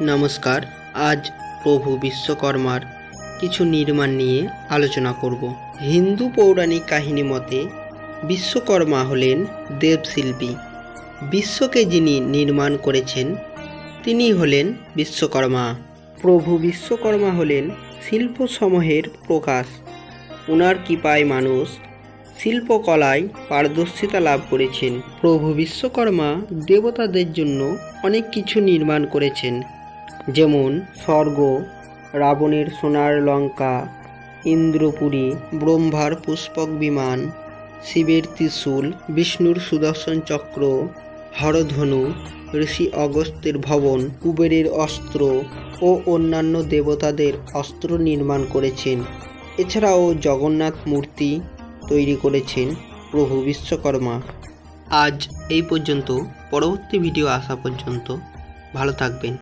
নমস্কার, আজ প্রভু বিশ্বকর্মার কিছু নির্মাণ নিয়ে আলোচনা করব। হিন্দু পৌরাণিক কাহিনী মতে বিশ্বকর্মা হলেন দেবশিল্পী। বিশ্বকে যিনি নির্মাণ করেছেন, তিনি হলেন বিশ্বকর্মা। প্রভু বিশ্বকর্মা হলেন শিল্পসমূহের প্রকাশ। ওনার কৃপায় মানুষ শিল্পকলায় পারদর্শিতা লাভ করেছেন। প্রভু বিশ্বকর্মা দেবতাদের জন্য অনেক কিছু নির্মাণ করেছেন। যেমন স্বর্গ, রাবণের সোনার লঙ্কা, ইন্দ্রপুরী, ব্রহ্মার পুষ্পক বিমান, শিবের ত্রিশূল, বিষ্ণুর সুদর্শন চক্র, হরধনু, ঋষি অগস্ত্যের ভবন, কুবেরের অস্ত্র ও অন্যান্য দেবতাদের অস্ত্র নির্মাণ করেছেন। এছাড়াও জগন্নাথ মূর্তি তৈরি করেছেন প্রভু বিশ্বকর্মা। আজ এই পর্যন্ত। পরবর্তী ভিডিও আসা পর্যন্ত ভালো থাকবেন।